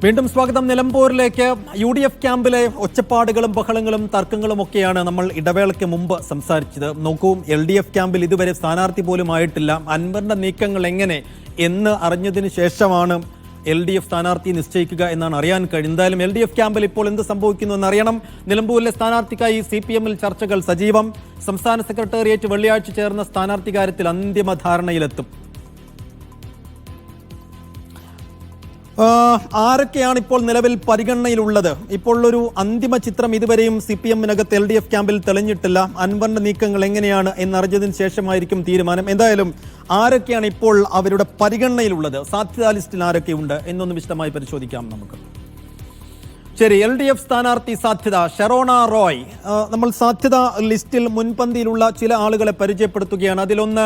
വീണ്ടും സ്വാഗതം. നിലമ്പൂരിലേക്ക് U D F ക്യാമ്പിലെ ഒച്ചപ്പാടുകളും ബഹളങ്ങളും തർക്കങ്ങളും ഒക്കെയാണ് നമ്മൾ ഇടവേളയ്ക്ക് മുമ്പ് സംസാരിച്ചത്. നോക്കൂ എൽ ഡി എഫ് ക്യാമ്പിൽ ഇതുവരെ സ്ഥാനാർത്ഥി പോലും ആയിട്ടില്ല. അൻവറിന്റെ നീക്കങ്ങൾ എങ്ങനെ എന്ന് അറിഞ്ഞതിന് ശേഷമാണ് എൽ ഡി എഫ് സ്ഥാനാർത്ഥി നിശ്ചയിക്കുക എന്നാണ് അറിയാൻ കഴിയും എന്തായാലും എൽ ഡി എഫ് ക്യാമ്പിൽ ഇപ്പോൾ എന്ത് സംഭവിക്കുന്നു എന്നറിയണം. നിലമ്പൂരിലെ സ്ഥാനാർത്ഥിക്കായി സി പി എമ്മിൽ ചർച്ചകൾ സജീവം. സംസ്ഥാന സെക്രട്ടേറിയറ്റ് വെള്ളിയാഴ്ച ചേർന്ന സ്ഥാനാർത്ഥി കാര്യത്തിൽ അന്തിമ ധാരണയിലെത്തും. ആരൊക്കെയാണ് ഇപ്പോൾ നിലവിൽ പരിഗണനയിലുള്ളത്? ഇപ്പോൾ ഒരു അന്തിമ ചിത്രം ഇതുവരെയും സി പി എമ്മിനകത്ത് എൽ ഡി എഫ് ക്യാമ്പിൽ തെളിഞ്ഞിട്ടില്ല. അൻവറിന്റെ നീക്കങ്ങൾ എങ്ങനെയാണ് എന്നറിഞ്ഞതിന് ശേഷമായിരിക്കും തീരുമാനം. എന്തായാലും ആരൊക്കെയാണ് ഇപ്പോൾ അവരുടെ പരിഗണനയിലുള്ളത്? സാധ്യതാ ലിസ്റ്റിൽ ആരൊക്കെയുണ്ട്? എന്നൊന്ന് വിശദമായി പരിശോധിക്കാം നമുക്ക്. ശരി എൽ ഡി എഫ് സ്ഥാനാർത്ഥി സാധ്യത ഷെറോണ റോയ്. നമ്മൾ സാധ്യത ലിസ്റ്റിൽ മുൻപന്തിയിലുള്ള ചില ആളുകളെ പരിചയപ്പെടുത്തുകയാണ്. അതിലൊന്ന്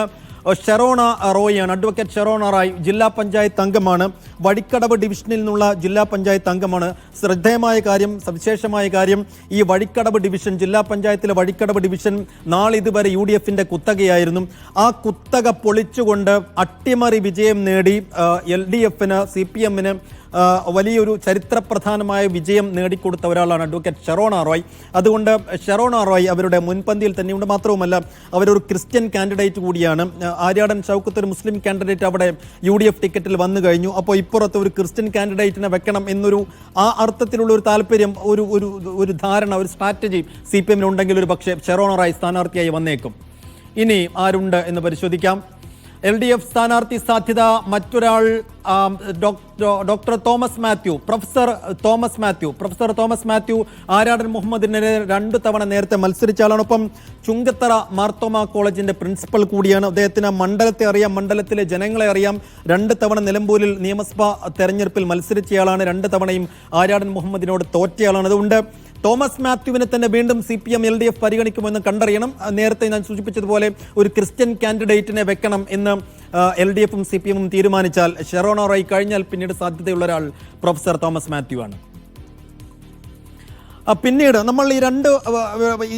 ഷെറോണ റോയാണ് അഡ്വക്കേറ്റ് ഷെറോണ റായ് ജില്ലാ പഞ്ചായത്ത് അംഗമാണ്. വഴിക്കടവ് ഡിവിഷനിൽ നിന്നുള്ള ജില്ലാ പഞ്ചായത്ത് അംഗമാണ്. ശ്രദ്ധേയമായ കാര്യം സവിശേഷമായ കാര്യം ഈ വഴിക്കടവ് ഡിവിഷൻ ജില്ലാ പഞ്ചായത്തിലെ വഴിക്കടവ് ഡിവിഷൻ നാളിതുവരെ യു ഡി എഫിന്റെ കുത്തകയായിരുന്നു. ആ കുത്തക പൊളിച്ചുകൊണ്ട് അട്ടിമറി വിജയം നേടി എൽ ഡി എഫിന് സി പി എമ്മിന് വലിയൊരു ചരിത്രപ്രധാനമായ വിജയം നേടിക്കൊടുത്ത ഒരാളാണ് അഡ്വക്കേറ്റ് ഷെറോണ റോയ്. അതുകൊണ്ട് ഷെറോണ റോയ് അവരുടെ മുൻപന്തിയിൽ തന്നെയുണ്ട് മാത്രവുമല്ല അവരൊരു ക്രിസ്ത്യൻ കാൻഡിഡേറ്റ് കൂടിയാണ്. ആര്യാടൻ ചൗക്കത്ത് ഒരു മുസ്ലിം കാൻഡിഡേറ്റ് അവിടെ യു ഡി എഫ് ടിക്കറ്റിൽ വന്നു കഴിഞ്ഞു. അപ്പോൾ ഇപ്പുറത്ത് ഒരു ക്രിസ്ത്യൻ കാൻഡിഡേറ്റിനെ വെക്കണം എന്നൊരു ആ അർത്ഥത്തിലുള്ള ഒരു താല്പര്യം ഒരു ഒരു ഒരു ധാരണ ഒരു സ്ട്രാറ്റജി സി പി എമ്മിനുണ്ടെങ്കിൽ ഒരു പക്ഷേ ഷെറോണ റോയ് സ്ഥാനാർത്ഥിയായി വന്നേക്കും. ഇനി ആരുണ്ട് എന്ന് പരിശോധിക്കാം. എൽ ഡി എഫ് സ്ഥാനാർത്ഥി സാധ്യത മറ്റൊരാൾ doctor- Thomas Mathew professor Thomas Mathew. Professor Thomas Mathew Aryadan മുഹമ്മദിനെതിരെ രണ്ട് തവണ നേരത്തെ മത്സരിച്ച ആളാണ് ഒപ്പം ചുങ്കത്തറ മാർത്തോമ കോളേജിന്റെ പ്രിൻസിപ്പൽ കൂടിയാണ്. അദ്ദേഹത്തിന് മണ്ഡലത്തെ അറിയാം മണ്ഡലത്തിലെ ജനങ്ങളെ അറിയാം. രണ്ട് തവണ നിലമ്പൂരിൽ നിയമസഭാ തെരഞ്ഞെടുപ്പിൽ മത്സരിച്ചയാളാണ്. രണ്ട് തവണയും ആരാടൻ മുഹമ്മദിനോട് തോറ്റയാളാണ്. അതുകൊണ്ട് തോമസ് മാത്യുവിനെ തന്നെ വീണ്ടും C P M L D F പരിഗണിക്കുമെന്ന് കണ്ടറിയണം. നേരത്തെ ഞാൻ സൂചിപ്പിച്ചതുപോലെ ഒരു ക്രിസ്ത്യൻ കാൻഡിഡേറ്റിനെ വെക്കണം എന്ന് എൽ ഡി എഫും സി പി എമ്മും തീരുമാനിച്ചാൽ ഷെറോണോറായി കഴിഞ്ഞാൽ പിന്നീട് സാധ്യതയുള്ള ഒരാൾ പ്രൊഫസർ തോമസ് മാത്യു ആണ് പിന്നീട് നമ്മൾ ഈ രണ്ട്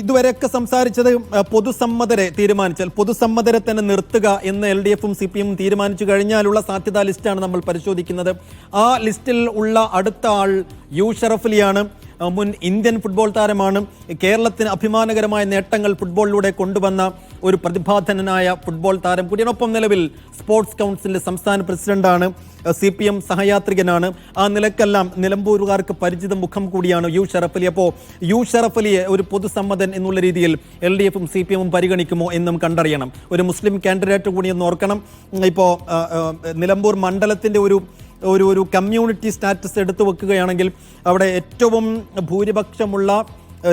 ഇതുവരെയൊക്കെ സംസാരിച്ചത് പൊതുസമ്മതരെ തീരുമാനിച്ചാൽ പൊതുസമ്മതരെ തന്നെ നിർത്തുക എന്ന് എൽ ഡി എഫും സി പി എമ്മും തീരുമാനിച്ചു കഴിഞ്ഞാലുള്ള സാധ്യതാ ലിസ്റ്റാണ് നമ്മൾ പരിശോധിക്കുന്നത്. ആ ലിസ്റ്റിൽ ഉള്ള അടുത്ത ആൾ യു ഷറഫലിയാണ്. മുൻ ഇന്ത്യൻ ഫുട്ബോൾ താരമാണ് കേരളത്തിന് അഭിമാനകരമായ നേട്ടങ്ങൾ ഫുട്ബോളിലൂടെ കൊണ്ടുവന്ന ഒരു പ്രതിഭാധനനായ ഫുട്ബോൾ താരം കൂടിയാണ്. ഒപ്പം നിലവിൽ സ്പോർട്സ് കൗൺസിലിന്റെ സംസ്ഥാന പ്രസിഡന്റാണ് സി പി എം സഹയാത്രികനാണ്. ആ നിലക്കെല്ലാം നിലമ്പൂരുകാർക്ക് പരിചിത മുഖം കൂടിയാണ് യു ഷറഫലി. അപ്പോൾ യു ഷറഫലിയെ ഒരു പൊതുസമ്മതൻ എന്നുള്ള രീതിയിൽ എൽ ഡി എഫും സി പി എമ്മും പരിഗണിക്കുമോ എന്നും കണ്ടറിയണം. ഒരു മുസ്ലിം കാൻഡിഡേറ്റ് കൂടി എന്ന് ഓർക്കണം. ഇപ്പോൾ നിലമ്പൂർ മണ്ഡലത്തിന്റെ ഒരു ഒരു ഒരു കമ്മ്യൂണിറ്റി സ്റ്റാറ്റസ് എടുത്തു വെക്കുകയാണെങ്കിൽ അവിടെ ഏറ്റവും ഭൂരിപക്ഷമുള്ള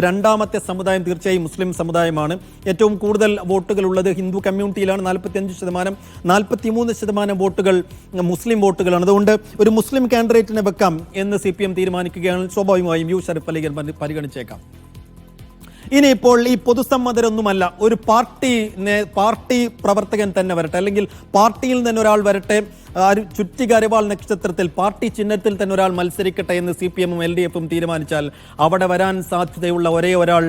രണ്ടാമത്തെ സമുദായം തീർച്ചയായും മുസ്ലിം സമുദായമാണ്. ഏറ്റവും കൂടുതൽ വോട്ടുകളുള്ളത് ഹിന്ദു കമ്മ്യൂണിറ്റിയിലാണ് നാൽപ്പത്തിയഞ്ച് ശതമാനം നാൽപ്പത്തിമൂന്ന് ശതമാനം വോട്ടുകൾ മുസ്ലിം വോട്ടുകളാണ്. അതുകൊണ്ട് ഒരു മുസ്ലിം കാൻഡിഡേറ്റിനെ വെക്കാം എന്ന് സി പി എം തീരുമാനിക്കുകയാണ് സ്വാഭാവികമായും യു ഷറഫ് അലിഗൻ പരിഗണിച്ചേക്കാം. ഇനിയിപ്പോൾ ഈ പൊതുസമ്മതരൊന്നുമല്ല. ഒരു പാർട്ടി പാർട്ടി പ്രവർത്തകൻ തന്നെ വരട്ടെ. അല്ലെങ്കിൽ പാർട്ടിയിൽ തന്നെ ഒരാൾ വരട്ടെ. ചുറ്റിക അരിവാൾ നക്ഷത്രത്തിൽ പാർട്ടി ചിഹ്നത്തിൽ തന്നെ ഒരാൾ മത്സരിക്കട്ടെ എന്ന് സി പി എമ്മും എൽ ഡി എഫും തീരുമാനിച്ചാൽ അവിടെ വരാൻ സാധ്യതയുള്ള ഒരേ ഒരാൾ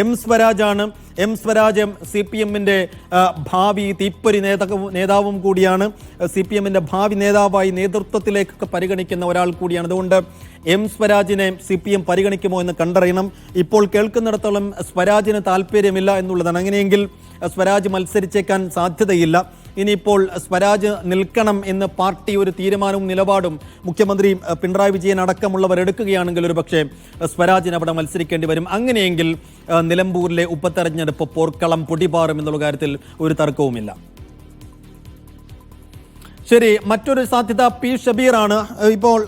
എം സ്വരാജാണ്. എം സ്വരാജ് സി പി എമ്മിന്റെ ഭാവി തീപ്പൊരി നേതാവും നേതാവും കൂടിയാണ്. സി പി എമ്മിന്റെ ഭാവി നേതാവായി നേതൃത്വത്തിലേക്കൊക്കെ പരിഗണിക്കുന്ന ഒരാൾ കൂടിയാണ്. അതുകൊണ്ട് എം സ്വരാജിനെ സി പി എം പരിഗണിക്കുമോ എന്ന് കണ്ടറിയണം. ഇപ്പോൾ കേൾക്കുന്നിടത്തോളം സ്വരാജിന് താല്പര്യമില്ല എന്നുള്ളതാണ്. അങ്ങനെയെങ്കിൽ സ്വരാജ് മത്സരിച്ചേക്കാൻ സാധ്യതയില്ല. ഇനിയിപ്പോൾ സ്വരാജ് നിൽക്കണം എന്ന് പാർട്ടി ഒരു തീരുമാനവും നിലപാടും മുഖ്യമന്ത്രി പിണറായി വിജയൻ അടക്കമുള്ളവർ എടുക്കുകയാണെങ്കിൽ ഒരു പക്ഷേ സ്വരാജിന് അവിടെ മത്സരിക്കേണ്ടി വരും. അങ്ങനെയെങ്കിൽ നിലമ്പൂരിലെ ഉപതെരഞ്ഞെടുപ്പ് പോർക്കളം പൊടിപാറും എന്നുള്ള കാര്യത്തിൽ ഒരു തർക്കവുമില്ല. ശരി മറ്റൊരു സാധ്യത പി. ഷബീർ ആണ് ഇപ്പോൾ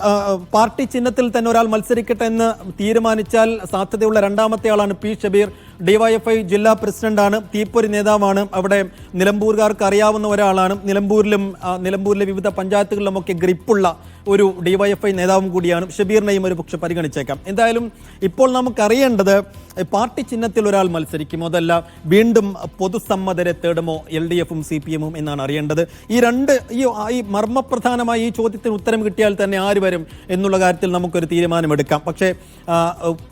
പാർട്ടി ചിഹ്നത്തിൽ തന്നെ ഒരാൾ മത്സരിക്കട്ടെ എന്ന് തീരുമാനിച്ചാൽ സാധ്യതയുള്ള രണ്ടാമത്തെ ആളാണ് പി. ഷബീർ. ഡിവൈഎഫ്ഐ ജില്ലാ പ്രസിഡന്റാണ് തീപ്പൊരി നേതാവാണ് അവിടെ നിലമ്പൂർകാർക്ക് അറിയാവുന്ന ഒരാളാണ്. നിലമ്പൂരിലും നിലമ്പൂരിലെ വിവിധ പഞ്ചായത്തുകളിലുമൊക്കെ ഗ്രിപ്പുള്ള ഒരു ഡിവൈഎഫ്ഐ നേതാവും കൂടിയാണ്. ഷബീറിനെയും ഒരു പക്ഷെ പരിഗണിച്ചേക്കാം. എന്തായാലും ഇപ്പോൾ നമുക്കറിയേണ്ടത് പാർട്ടി ചിഹ്നത്തിൽ ഒരാൾ മത്സരിക്കുമോ അതല്ല വീണ്ടും പൊതുസമ്മതരെ തേടുമോ എൽ ഡി എഫും സി പി എമ്മും എന്നാണ് അറിയേണ്ടത്. ഈ രണ്ട് ഈ മർമ്മപ്രധാനമായി ഈ ചോദ്യത്തിന് ഉത്തരം കിട്ടിയാൽ തന്നെ ആര് വരും എന്നുള്ള കാര്യത്തിൽ നമുക്കൊരു തീരുമാനമെടുക്കാം. പക്ഷേ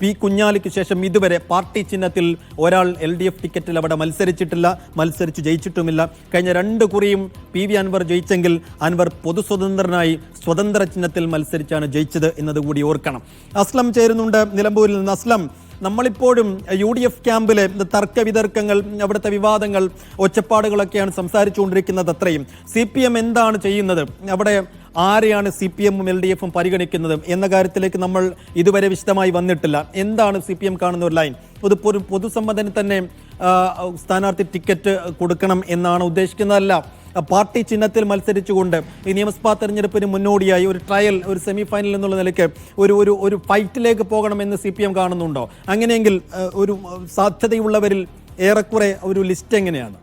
പി കുഞ്ഞാലിക്ക് ശേഷം ഇതുവരെ പാർട്ടി ചിഹ്നത്തിൽ ഒരാൾ എൽ ഡി എഫ് ടിക്കറ്റിൽ അവിടെ മത്സരിച്ചിട്ടില്ല മത്സരിച്ച് ജയിച്ചിട്ടുമില്ല. കഴിഞ്ഞ രണ്ട് കുറിയും പി വി അൻവർ ജയിച്ചെങ്കിൽ അൻവർ പൊതുസ്വതന്ത്രനായി സ്വതന്ത്ര ചിഹ്നത്തിൽ മത്സരിച്ചാണ് ജയിച്ചത് എന്നതുകൂടി ഓർക്കണം. അസ്ലം ചേരുന്നുണ്ട് നിലമ്പൂരിൽ നിന്ന്. അസ്ലം നമ്മളിപ്പോഴും യു ഡി എഫ് ക്യാമ്പിലെ തർക്ക വിതർക്കങ്ങൾ അവിടുത്തെ വിവാദങ്ങൾ ഒച്ചപ്പാടുകളൊക്കെയാണ് സംസാരിച്ചുകൊണ്ടിരിക്കുന്നത് അത്രയും. സി പി എം എന്താണ് ചെയ്യുന്നത്? അവിടെ ആരെയാണ് സി പി എമ്മും എൽ ഡി എഫും പരിഗണിക്കുന്നത്? എന്ന കാര്യത്തിലേക്ക് നമ്മൾ ഇതുവരെ വിശദമായി വന്നിട്ടില്ല. എന്താണ് സി പി എം കാണുന്ന ഒരു ലൈൻ? ഒരു പൊതു പൊതുസമ്മതന് തന്നെ സ്ഥാനാർത്ഥി ടിക്കറ്റ് കൊടുക്കണം എന്നാണ് ഉദ്ദേശിക്കുന്നതല്ല. പാർട്ടി ചിഹ്നത്തിൽ മത്സരിച്ചുകൊണ്ട് ഈ നിയമസഭാ തെരഞ്ഞെടുപ്പിന് മുന്നോടിയായി ഒരു ട്രയൽ ഒരു സെമി ഫൈനൽ എന്നുള്ള നിലയ്ക്ക് ഒരു ഒരു ഒരു ഫൈറ്റിലേക്ക് പോകണമെന്ന് സി പി എം കാണുന്നുണ്ടോ? അങ്ങനെയെങ്കിൽ ഒരു സാധ്യതയുള്ളവരിൽ ഏറെക്കുറെ ഒരു ലിസ്റ്റ് എങ്ങനെയാണ്?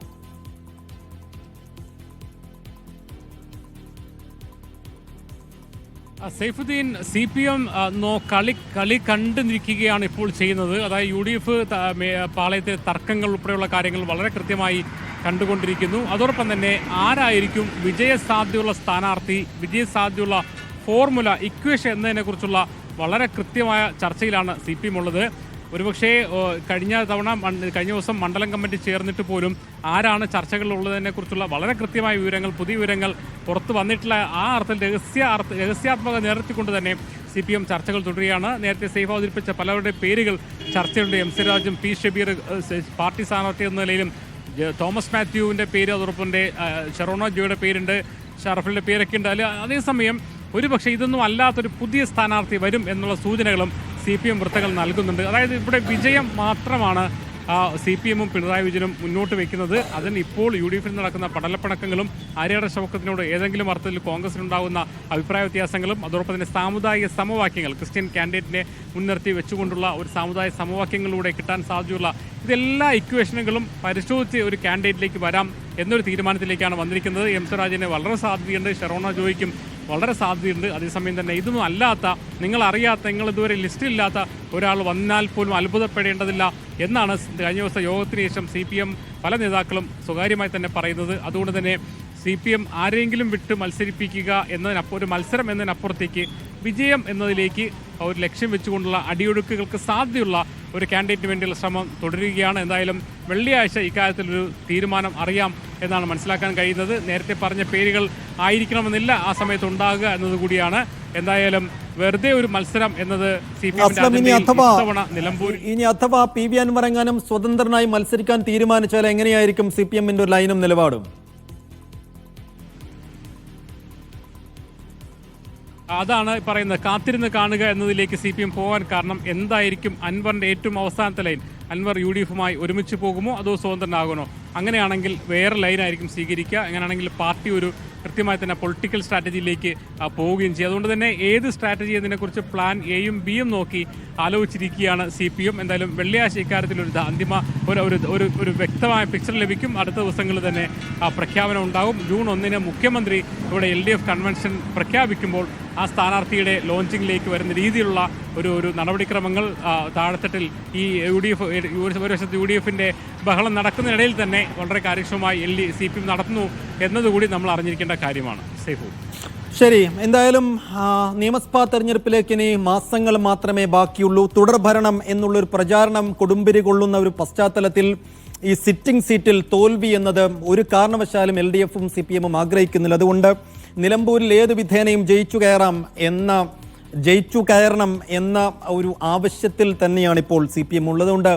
സൈഫുദ്ദീൻ സി പി എം നോ കളി കളി കണ്ടു നിൽക്കുകയാണ് ഇപ്പോൾ ചെയ്യുന്നത്. അതായത് യു ഡി എഫ് പാളയത്തെ തർക്കങ്ങൾ ഉൾപ്പെടെയുള്ള കാര്യങ്ങൾ വളരെ കൃത്യമായി കണ്ടുകൊണ്ടിരിക്കുന്നു. അതോടൊപ്പം തന്നെ ആരായിരിക്കും വിജയസാധ്യതയുള്ള സ്ഥാനാർത്ഥി വിജയസാധ്യതയുള്ള ഫോർമുല ഇക്വേഷൻ എന്നതിനെക്കുറിച്ചുള്ള വളരെ കൃത്യമായ ചർച്ചയിലാണ് സി പി എം ഉള്ളത്. ഒരുപക്ഷേ കഴിഞ്ഞ തവണ കഴിഞ്ഞ ദിവസം മണ്ഡലം കമ്മിറ്റി ചേർന്നിട്ട് പോലും ആരാണ് ചർച്ചകളിലുള്ളതിനെ കുറിച്ചുള്ള വളരെ കൃത്യമായ വിവരങ്ങൾ പുതിയ വിവരങ്ങൾ പുറത്തു വന്നിട്ടുള്ള ആ അർത്ഥത്തിൽ രഹസ്യ അർത്ഥ രഹസ്യാത്മക നേതൃത്വം തന്നെ സി പി എം ചർച്ചകൾ തുടരുകയാണ്. നേരത്തെ സേഫ് അവതരിപ്പിച്ച പലരുടെ പേരുകൾ ചർച്ചയുണ്ട് എം സി രാജും പി ഷബീർ പാർട്ടി സ്ഥാനാർത്ഥി എന്ന നിലയിലും തോമസ് മാത്യുവിന്റെ പേര് അതോടൊപ്പം ഷെറോണോ ഷെറോണ ജോയുടെ പേരുണ്ട് ഷറഫിന്റെ പേരൊക്കെ ഉണ്ട്. അതിൽ അതേസമയം ഒരുപക്ഷെ ഇതൊന്നും അല്ലാത്തൊരു പുതിയ സ്ഥാനാർത്ഥി വരും എന്നുള്ള സൂചനകളും സി പി എം വൃത്തങ്ങൾ നൽകുന്നുണ്ട്. അതായത് ഇവിടെ വിജയം മാത്രമാണ് സി പി എമ്മും പിണറായി വിജയനും മുന്നോട്ട് വെക്കുന്നത്. അതിന് ഇപ്പോൾ യു ഡി എഫിൽ നടക്കുന്ന പടലപ്പിണക്കങ്ങളും ആര്യാട ശവക്കത്തിനോട് ഏതെങ്കിലും അർത്ഥത്തിൽ കോൺഗ്രസിനുണ്ടാകുന്ന അഭിപ്രായ വ്യത്യാസങ്ങളും അതോടൊപ്പം തന്നെ സാമുദായിക സമവാക്യങ്ങൾ ക്രിസ്ത്യൻ കാൻഡിഡേറ്റിനെ മുൻനിർത്തി വെച്ചുകൊണ്ടുള്ള ഒരു സാമുദായിക സമവാക്യങ്ങളിലൂടെ കിട്ടാൻ സാധ്യതയുള്ള ഇതെല്ലാ ഇക്വേഷനുകളും പരിശോധിച്ച് ഒരു കാൻഡിഡേറ്റിലേക്ക് വരാം എന്നൊരു തീരുമാനത്തിലേക്കാണ് വന്നിരിക്കുന്നത്. എം സ്വരാജിനെ വളരെ സാധ്യതയുണ്ട് ഷെറോണ ജോയിക്കും വളരെ സാധ്യതയുണ്ട്. അതേസമയം തന്നെ ഇതൊന്നും അല്ലാത്ത നിങ്ങൾ അറിയാത്ത നിങ്ങൾ ഇതുവരെ ലിസ്റ്റിലില്ലാത്ത ഒരാൾ വന്നാൽ പോലും അത്ഭുതപ്പെടേണ്ടതില്ല എന്നാണ് കഴിഞ്ഞ ദിവസം യോഗത്തിന് ശേഷം സി പി എം പല നേതാക്കളും സ്വകാര്യമായി തന്നെ പറയുന്നത്. അതുകൊണ്ട് തന്നെ സി പി എം ആരെങ്കിലും വിട്ട് മത്സരിപ്പിക്കുക എന്നതിനപ്പുറം ഒരു മത്സരം എന്നതിനപ്പുറത്തേക്ക് വിജയം എന്നതിലേക്ക് ഒരു ലക്ഷ്യം വെച്ചുകൊണ്ടുള്ള അടിയൊഴുക്കുകൾക്ക് സാധ്യതയുള്ള ഒരു കാൻഡിഡേറ്റിന് വേണ്ടിയുള്ള ശ്രമം തുടരുകയാണ്. എന്തായാലും വെള്ളിയാഴ്ച ഇക്കാര്യത്തിൽ ഒരു തീരുമാനം അറിയാം. എന്നാണ് മനസ്സിലാക്കാൻ കഴിയുന്നത്. നേരത്തെ പറഞ്ഞ പേരുകൾ ആയിരിക്കണമെന്നില്ല. ആ സമയത്ത് ഉണ്ടാകുക എന്നതുകൂടിയാണ് എന്തായാലും വെറുതെ ഒരു മത്സരം എന്നത് സി പി അസ്ലം ഇനി അഥവാ നിലമ്പൂർ ഇനി അഥവാ പി വി അൻവർ എങ്ങാനും സ്വതന്ത്രനായി മത്സരിക്കാൻ തീരുമാനിച്ചാൽ എങ്ങനെയായിരിക്കും സി പി എമ്മിന്റെ ഒരു ലൈനും നിലപാടും? അതാണ് പറയുന്നത്. കാത്തിരുന്ന് കാണുക എന്നതിലേക്ക് സി പി എം പോകാൻ കാരണം എന്തായിരിക്കും? അൻവറിന്റെ ഏറ്റവും അവസാനത്തെ ലൈൻ. അൻവർ യു ഡി എഫുമായി ഒരുമിച്ച് പോകുമോ? അതോ സ്വതന്ത്രനാകണോ അങ്ങനെയാണെങ്കിൽ വേറെ ലൈനായിരിക്കും സ്വീകരിക്കുക. അങ്ങനെയാണെങ്കിൽ പാർട്ടി ഒരു കൃത്യമായി തന്നെ പൊളിറ്റിക്കൽ സ്ട്രാറ്റജിയിലേക്ക് പോവുകയും ചെയ്യും. അതുകൊണ്ട് തന്നെ ഏത് സ്ട്രാറ്റജി എന്നതിനെക്കുറിച്ച് പ്ലാൻ എയും ബിയും നോക്കി ആലോചിച്ചിരിക്കുകയാണ് സി പി എം. എന്തായാലും വെള്ളിയാഴ്ച ഇക്കാര്യത്തിൽ ഒരു അന്തിമ ഒരു ഒരു ഒരു വ്യക്തമായ പിക്ചർ ലഭിക്കും. അടുത്ത ദിവസങ്ങളിൽ തന്നെ ആ പ്രഖ്യാപനം ഉണ്ടാകും. ജൂൺ ഒന്നിന് മുഖ്യമന്ത്രി ഇവിടെ എൽ ഡി എഫ് കൺവെൻഷൻ പ്രഖ്യാപിക്കുമ്പോൾ ആ സ്ഥാനാർത്ഥിയുടെ ലോഞ്ചിങ്ങിലേക്ക് വരുന്ന രീതിയിലുള്ള ഒരു ഒരു നടപടിക്രമങ്ങൾ താഴെത്തട്ടിൽ ഈ യു ഡി എഫ് ഒരു വശത്ത് യു ഡി എഫിന്റെ ബഹളം നടക്കുന്നതിനിടയിൽ തന്നെ വളരെ കാര്യക്ഷമമായി L D C P M നടത്തുന്നു എന്നതുകൂടി നമ്മൾ അറിഞ്ഞിരിക്കേണ്ട കാര്യമാണ്. സേഫു. ശരി എന്തായാലും നിയമസഭാ തെരഞ്ഞെടുപ്പിലേക്ക് ഇനി മാസങ്ങൾ മാത്രമേ ബാക്കിയുള്ളൂ. തുടർ ഭരണം എന്നുള്ളൊരു പ്രചാരണം കൊടുമ്പിരി കൊള്ളുന്ന ഒരു പശ്ചാത്തലത്തിൽ ഈ സിറ്റിംഗ് സീറ്റിൽ തോൽവി എന്നത് ഒരു കാരണവശാലും എൽ ഡി എഫും സി പി എമ്മും ആഗ്രഹിക്കുന്നില്ല. അതുകൊണ്ട് നിലമ്പൂരിൽ ഏത് വിധേനയും ജയിച്ചു കയറാം എന്ന ജയിച്ചു കയറണം എന്ന ഒരു ആവശ്യത്തിൽ തന്നെയാണ് ഇപ്പോൾ സി പി എം ഉള്ളതുകൊണ്ട്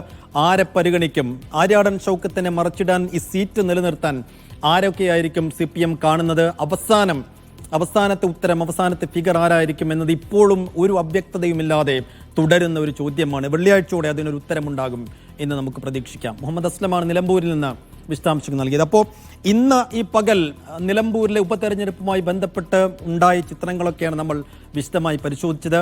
ആരെ പരിഗണിക്കും? ആര്യാടൻ ഷൗക്കത്തിനെ മറച്ചിടാൻ ഈ സീറ്റ് നിലനിർത്താൻ ആരൊക്കെയായിരിക്കും സി പി എം കാണുന്നത്? അവസാനം അവസാനത്തെ ഉത്തരം അവസാനത്തെ ഫിഗർ ആരായിരിക്കും എന്നത് ഇപ്പോഴും ഒരു അവ്യക്തതയുമില്ലാതെ തുടരുന്ന ഒരു ചോദ്യമാണ്. വെള്ളിയാഴ്ചയോടെ അതിനൊരു ഉത്തരമുണ്ടാകും എന്ന് നമുക്ക് പ്രതീക്ഷിക്കാം. മുഹമ്മദ് അസ്ലമാണ് നിലമ്പൂരിൽ നിന്ന് വിശദാംശങ്ങൾ നൽകിയത്. അപ്പോൾ ഇന്ന് ഈ പകൽ നിലമ്പൂരിലെ ഉപതെരഞ്ഞെടുപ്പുമായി ബന്ധപ്പെട്ട് ഉണ്ടായ ചിത്രങ്ങളൊക്കെയാണ് നമ്മൾ വിശദമായി പരിശോധിച്ചത്.